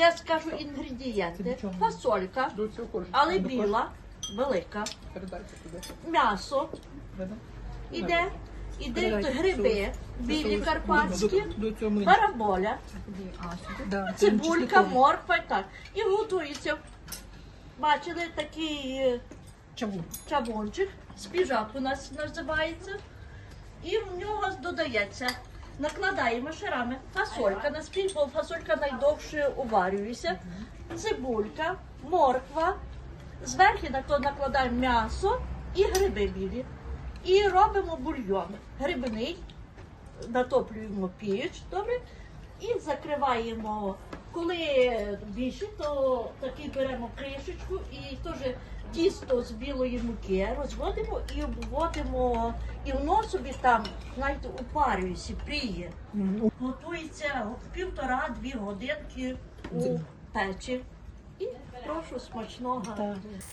Я скажу інгредієнти. Фасолька, але біла, велика. М'ясо іде, іде гриби, білі карпатські, бараболя, цибулька, морква і так. І готується. Бачили такий е, Чавун. чабончик, спіжак у нас називається. І в нього додається. Накладаємо шарами фасолька на спіль, фасолька найдовше уварюється. Цибулька, морква. Зверху накладаємо м'ясо і гриби білі. І робимо бульйон. Грибний, натоплюємо піч, добре, і закриваємо. Коли більше, то таки беремо кришечку і теж тісто з білої муки розводимо і обводимо, і воно собі там, знаєте, упарюється, пріє. Готується півтора-дві годинки у печі. І прошу смачного.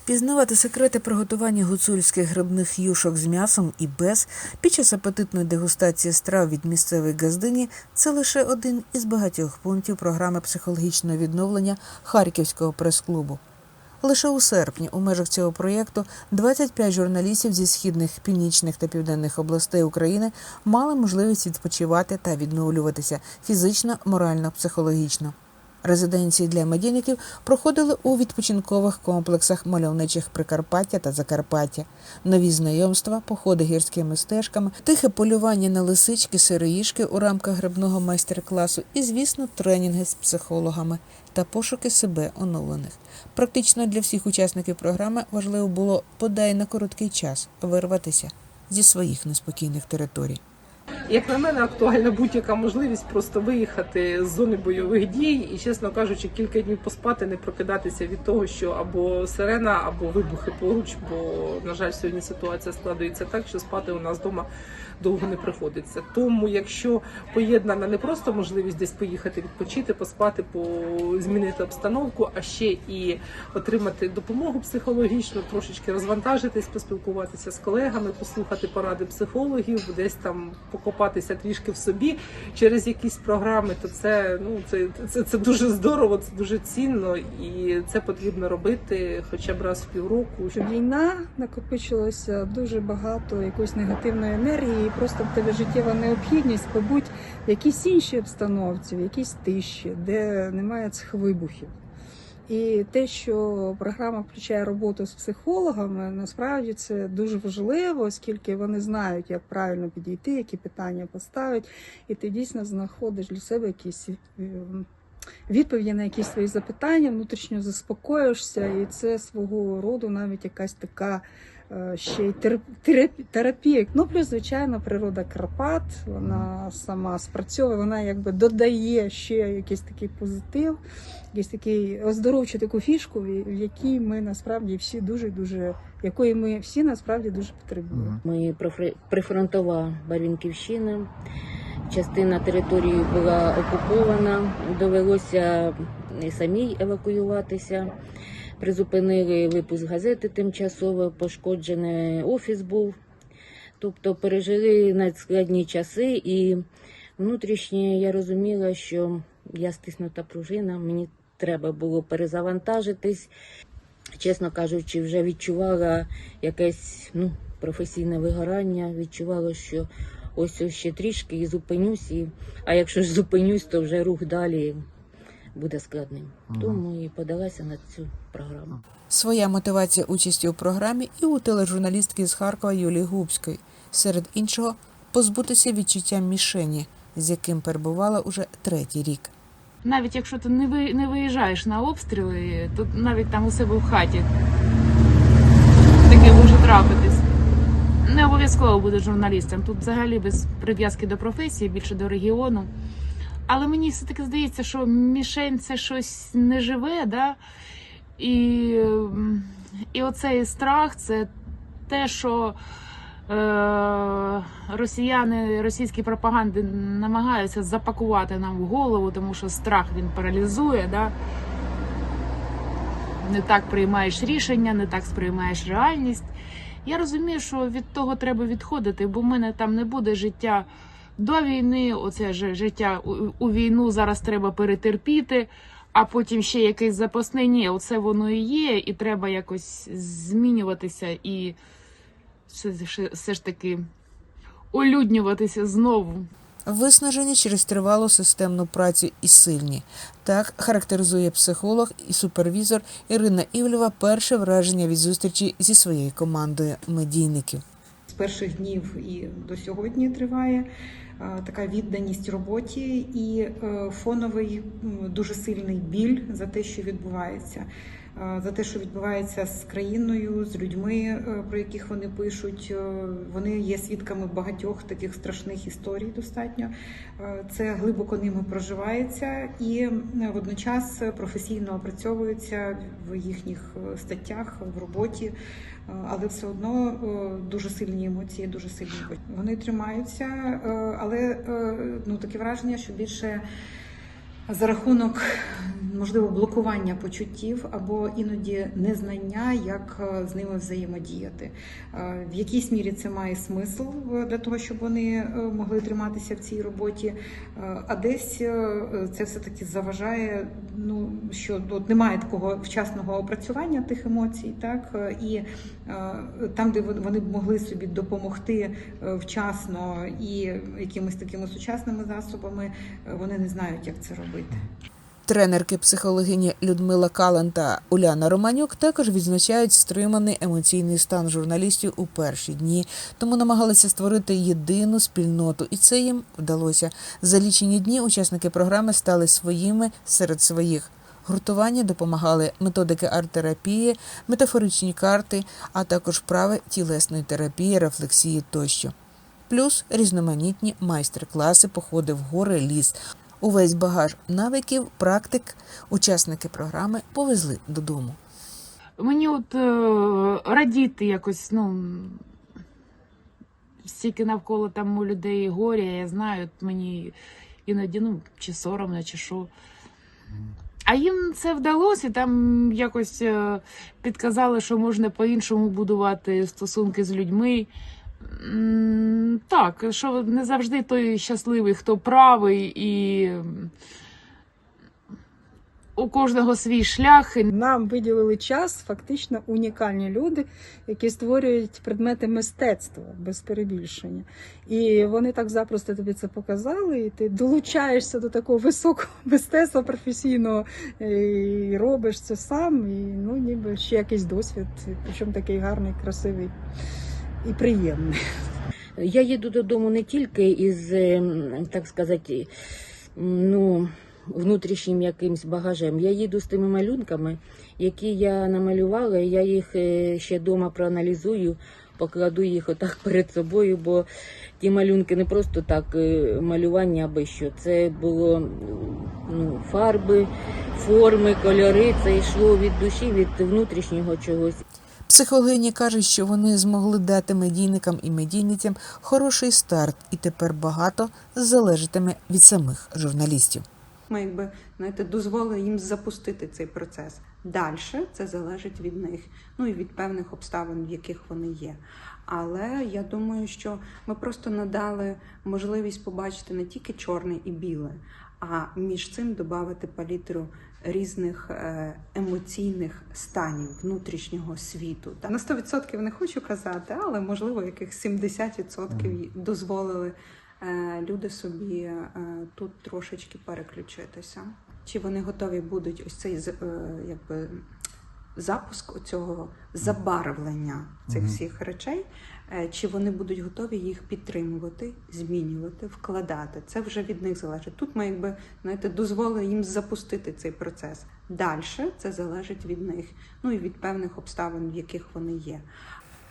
Пізнавати секрети приготування гуцульських грибних юшок з м'ясом і без під час апетитної дегустації страв від місцевої газдині це лише один із багатьох пунктів програми психологічного відновлення Харківського прес-клубу. Лише у серпні у межах цього проєкту 25 журналістів зі східних, північних та південних областей України мали можливість відпочивати та відновлюватися фізично, морально, психологічно. Резиденції для медійників проходили у відпочинкових комплексах мальовничих Прикарпаття та Закарпаття, нові знайомства, походи гірськими стежками, тихе полювання на лисички, сироїшки у рамках грибного майстер-класу і, звісно, тренінги з психологами та пошуки себе оновлених. Практично для всіх учасників програми важливо було подай на короткий час вирватися зі своїх неспокійних територій. Як на мене, актуальна будь-яка можливість просто виїхати з зони бойових дій і, чесно кажучи, кілька днів поспати, не прокидатися від того, що або сирена, або вибухи поруч. Бо на жаль, сьогодні ситуація складається так, що спати у нас вдома довго не приходиться. Тому, якщо поєднана не просто можливість десь поїхати відпочити, поспати, по змінити обстановку, а ще і отримати допомогу психологічну, трошечки розвантажитись, поспілкуватися з колегами, послухати поради психологів, десь там покопатися трішки в собі через якісь програми, то це ну це, це, це дуже здорово, це дуже цінно, і це потрібно робити хоча б раз в півроку. війна накопичилося дуже багато якоїсь негативної енергії, і просто в тебе життєва необхідність побути в якійсь іншій обстановці, в якійсь тиші, де немає цих вибухів. І те, що програма включає роботу з психологами, насправді це дуже важливо, оскільки вони знають, як правильно підійти, які питання поставити, і ти дійсно знаходиш для себе якісь ем, відповіді на якісь свої запитання, внутрішньо заспокоїшся, і це свого роду навіть якась така е, ще й терап- терап- терапія. Ну плюс, звичайно, природа Карпат, вона сама спрацьовує, вона якби додає ще якийсь такий позитив, якийсь такий оздоровчу таку фішку, в якій ми насправді всі дуже дуже якої ми всі насправді дуже потребуємо. Ми прифронтова Барвінківщина. Частина території була окупована, довелося самій евакуюватися. Призупинили випуск газети тимчасово, пошкоджений офіс був. Тобто пережили надскладні часи, і внутрішнє я розуміла, що я стиснута пружина, мені треба було перезавантажитись. Чесно кажучи, вже відчувала якесь ну, професійне вигорання, відчувала, що ось ось ще трішки і зупинюсь. І, а якщо ж зупинюсь, то вже рух далі буде складним. Тому і подалася на цю програму. Своя мотивація участі у програмі і у тележурналістки з Харкова Юлії Губської. Серед іншого, позбутися відчуття мішені, з яким перебувала уже третій рік. Навіть якщо ти не ви не виїжджаєш на обстріли, то навіть там у себе в хаті таке може трапитись. Не обов'язково бути журналістом. Тут взагалі без прив'язки до професії, більше до регіону. Але мені все-таки здається, що мішень це щось неживе, да? І, і оцей страх це те, що е, росіяни, російські пропаганди намагаються запакувати нам в голову, тому що страх він паралізує. Да? Не так приймаєш рішення, не так сприймаєш реальність. Я розумію, що від того треба відходити, бо в мене там не буде життя до війни. Оце життя у, війну зараз треба перетерпіти. а потім ще якийсь запасний. Ні, оце воно і є, і треба якось змінюватися і все ж таки олюднюватися знову. Виснажені через тривалу системну працю і сильні. Так характеризує психолог і супервізор Ірина Івлєва перше враження від зустрічі зі своєю командою медійників. з перших днів і до сьогодні триває така відданість роботі і е, фоновий дуже сильний біль за те, що відбувається. е, За те, що відбувається з країною, з людьми, е, про яких вони пишуть, Е, вони є свідками багатьох таких страшних історій. Достатньо Е, це глибоко ними проживається і е, водночас професійно опрацьовується в їхніх е, статтях в роботі. Е, але все одно е, дуже сильні емоції, дуже сильні. Вони тримаються, е, але е, ну таке враження, що більше за рахунок можливо блокування почуттів або іноді незнання, як е, з ними взаємодіяти. Е, В якійсь мірі це має смисл для того, щоб вони могли триматися в цій роботі. А десь це все таки заважає. Ну що от немає такого вчасного опрацювання тих емоцій, так і там, де вони- вони б могли собі допомогти е, вчасно і якимись такими сучасними засобами, е, вони не знають, як це робити. Тренерки психологині Людмила Калан та Уляна Романюк також відзначають стриманий емоційний стан журналістів у перші дні, тому намагалися створити єдину спільноту, і це їм вдалося. За лічені дні учасники програми стали своїми серед своїх. Гуртування допомагали методики арт-терапії, метафоричні карти, а також вправи тілесної терапії, рефлексії тощо. Плюс різноманітні майстер-класи, походи в гори, ліс. Увесь багаж навиків, практик учасники програми повезли додому. Мені от е, радіти якось, ну. Стільки навколо там у людей горя, я знаю, от мені іноді, ну, чи соромно, чи що. А їм це вдалося, там якось е, підказали, що можна по-іншому будувати стосунки з людьми. Так, що не завжди той щасливий, хто правий, і у кожного свій шлях. Нам виділили час фактично унікальні люди, які створюють предмети мистецтва без перебільшення. І вони так запросто тобі це показали, і ти долучаєшся до такого високого мистецтва професійного і робиш це сам. І ну, ніби ще якийсь досвід, причому такий гарний, красивий і приємний. Я їду додому не тільки із, ем, так сказати, ну, внутрішнім якимсь багажем. Я їду з тими малюнками, які я намалювала, я їх е, ще вдома проаналізую, покладу їх отак перед собою, бо ті малюнки не просто так е, малювання аби що. Це було ну, фарби, форми, кольори. Це йшло від душі, від внутрішнього чогось. Психологині кажуть, що вони змогли дати медійникам і медійницям хороший старт, і тепер багато залежатиме від самих журналістів. Ми якби знаєте, дозволили їм запустити цей процес. Далі це залежить від них, ну і від певних обставин, в яких вони є. Але я думаю, що ми просто надали можливість побачити не тільки чорне і біле, а між цим додати палітру різних е, емоційних станів внутрішнього світу. На 100% не хочу казати, але можливо, яких 70% дозволили люди собі е, тут трошечки переключитися. Чи вони готові будуть ось цей е, якби запуск цього забарвлення цих всіх речей, е, чи вони будуть готові їх підтримувати, змінювати, вкладати? Це вже від них залежить. Тут ми якби знаєте, дозволили їм запустити цей процес. Далі це залежить від них, ну і від певних обставин, в яких вони є.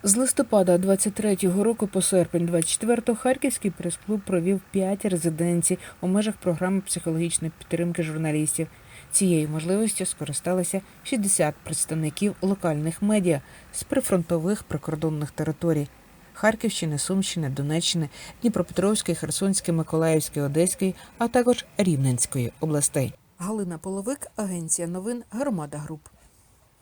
З листопада 23-го року по серпень 24-го Харківський прес-клуб провів 5 резиденцій у межах програми психологічної підтримки журналістів. Цією можливістю скористалися 60 представників локальних медіа з прифронтових прикордонних територій Харківщини, Сумщини, Донеччини, Дніпропетровської, Херсонської, Миколаївської, Одеської, а також Рівненської областей. Галина Половик, агенція новин Громада Груп.